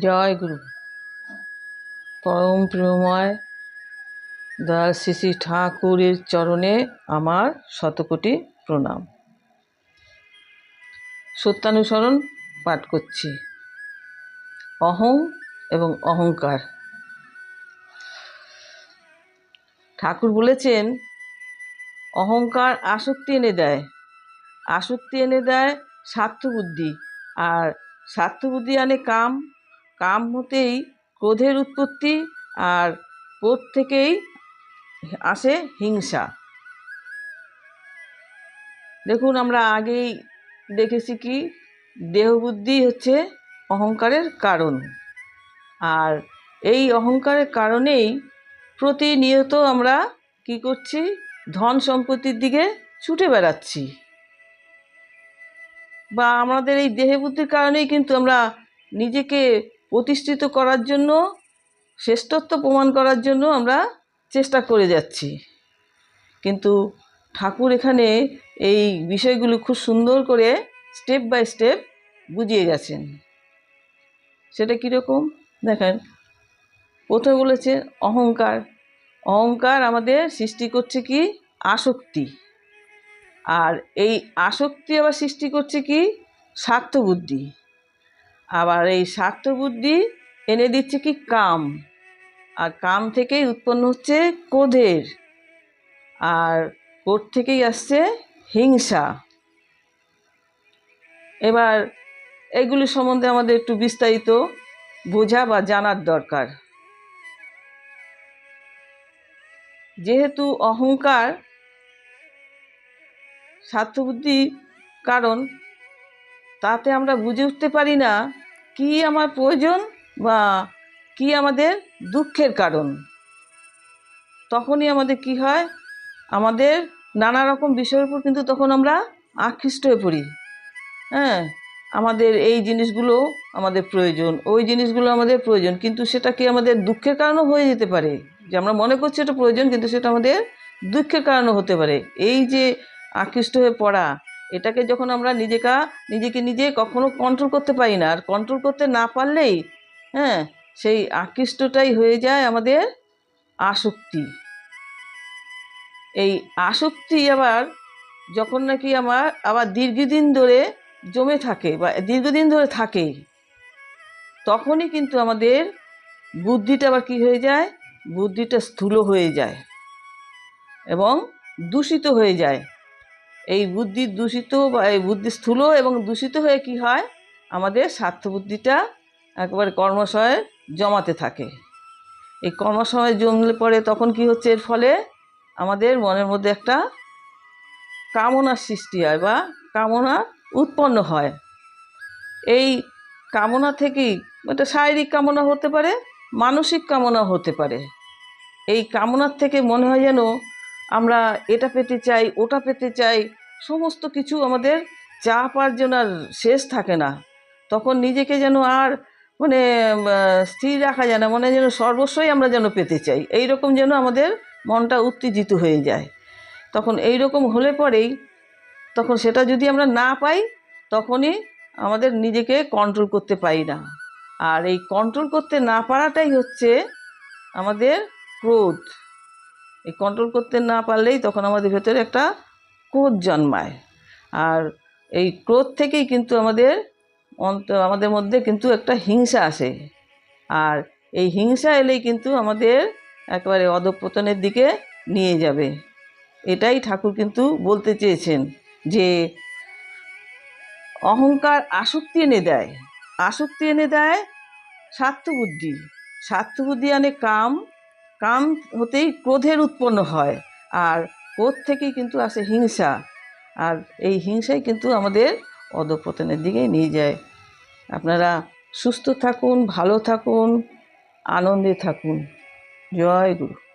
জয় গুরু। পরম প্রেমময় দয়াল শ্রী ঠাকুরের চরণে আমার শতকোটি প্রণাম। সত্যানুসরণ পাঠ করছি। অহং এবং অহংকার। ঠাকুর বলেছেন, অহংকার আসক্তি এনে দেয়। আসক্তি এনে দেয় স্বার্থবুদ্ধি আর স্বার্থবুদ্ধি আনে কাম কাম হতেই ক্রোধের উৎপত্তি আর ক্রোধ থেকেই আসে হিংসা। দেখুন, আমরা আগেই দেখেছি কি, দেহবুদ্ধি হচ্ছে অহংকারের কারণ। আর এই অহংকারের কারণেই প্রতিনিয়ত আমরা কি করছি, ধন সম্পত্তির দিকে ছুটে বেড়াচ্ছি। বা আমাদের এই দেহবুদ্ধির কারণেই কিন্তু আমরা নিজেকে প্রতিষ্ঠিত করার জন্য, শ্রেষ্ঠত্ব প্রমাণ করার জন্য আমরা চেষ্টা করে যাচ্ছি। কিন্তু ঠাকুর এখানে এই বিষয়গুলো খুব সুন্দর করে স্টেপ বাই স্টেপ বুঝিয়ে গেছেন। সেটা কীরকম? দেখেন, প্রথমে বলেছে অহংকার। অহংকার আমাদের সৃষ্টি করছে কি? আসক্তি। আর এই আসক্তি আবার সৃষ্টি করছে কি? স্বার্থবুদ্ধি। আবার এই স্বার্থবুদ্ধি এনে দিচ্ছে কি কাম। আর কাম থেকেই উৎপন্ন হচ্ছে ক্রোধের। আর ক্রোধ থেকেই আসছে হিংসা। এবার এগুলি সম্বন্ধে আমাদের একটু বিস্তারিত বোঝা বা জানার দরকার। যেহেতু অহংকার স্বার্থবুদ্ধি কারণ তাতে আমরা বুঝে উঠতে পারি না কি আমার প্রয়োজন বা কি আমাদের দুঃখের কারণ। তখনই আমাদের কি হয়? আমাদের নানা রকম বিষয়ের উপর কিন্তু তখন আমরা আকৃষ্ট হয়ে পড়ি। হ্যাঁ আমাদের এই জিনিসগুলো আমাদের প্রয়োজন, ওই জিনিসগুলো আমাদের প্রয়োজন, কিন্তু সেটা কি আমাদের দুঃখের কারণও হয়ে যেতে পারে? যে আমরা মনে করছি এটা প্রয়োজন, কিন্তু সেটা আমাদের দুঃখের কারণও হতে পারে। এই যে আকৃষ্ট হয়ে পড়া এটাকে যখন আমরা নিজেকা, নিজেকে নিজে কখনো কন্ট্রোল করতে পারি না। আর কন্ট্রোল করতে না পারলেই হ্যাঁ সেই আকৃষ্টটাই হয়ে যায় আমাদের আসক্তি। এই আসক্তি আবার যখন নাকি আমার, আবার দীর্ঘদিন ধরে জমে থাকে বা দীর্ঘদিন ধরে থাকে, তখনই কিন্তু আমাদের বুদ্ধিটা আবার কী হয়ে যায়? বুদ্ধিটা স্থূল হয়ে যায় এবং দূষিত হয়ে যায়। এই বুদ্ধি দূষিত বা এই বুদ্ধি স্থূল এবং দূষিত হয়ে কি হয়? আমাদের স্বার্থ বুদ্ধিটা একবারে কর্মশয়ে জমাতে থাকে। এই কর্মসময় জমলে পরে তখন কি হচ্ছে? এর ফলে আমাদের মনের মধ্যে একটা কামনার সৃষ্টি হয় বা কামনা উৎপন্ন হয়। এই কামনা থেকেই একটা শারীরিক কামনা হতে পারে, মানসিক কামনা হতে পারে। এই কামনার থেকে মনে হয় যেন আমরা এটা পেতে চাই, ওটা পেতে চাই, সমস্ত কিছু আমাদের জন্য আর শেষ থাকে না। তখন নিজেকে যেন আর মানে স্থির রাখা যায় না, মনে যেন সর্বস্বই আমরা যেন পেতে চাই। এই রকম যেন আমাদের মনটা উত্তেজিত হয়ে যায়। তখন এই রকম হলে পরেই, তখন সেটা যদি আমরা না পাই, তখনই আমাদের নিজেকে কন্ট্রোল করতে পারি না। আর এই কন্ট্রোল করতে না পারাটাই হচ্ছে আমাদের ক্রোধ। এই কন্ট্রোল করতে না পারলেই তখন আমাদের ভেতরে একটা ক্রোধ জন্মায়। আর এই ক্রোধ থেকেই কিন্তু আমাদের অন্ত, আমাদের মধ্যে কিন্তু একটা হিংসা আসে। আর এই হিংসা এলেই কিন্তু আমাদের একেবারে অধপতনের দিকে নিয়ে যাবে। এটাই ঠাকুর কিন্তু বলতে চেয়েছেন যে, অহংকার আসক্তি এনে দেয়। আসক্তি এনে দেয় স্বার্থবুদ্ধি স্বার্থবুদ্ধি আনে কাম কাম হতেই ক্রোধের উৎপন্ন হয়। আর ক্রোধ থেকেই কিন্তু আসে হিংসা। আর এই হিংসাই কিন্তু আমাদের অধপতনের দিকে নিয়ে যায়। আপনারা সুস্থ থাকুন, ভালো থাকুন, আনন্দে থাকুন। জয় গুরু।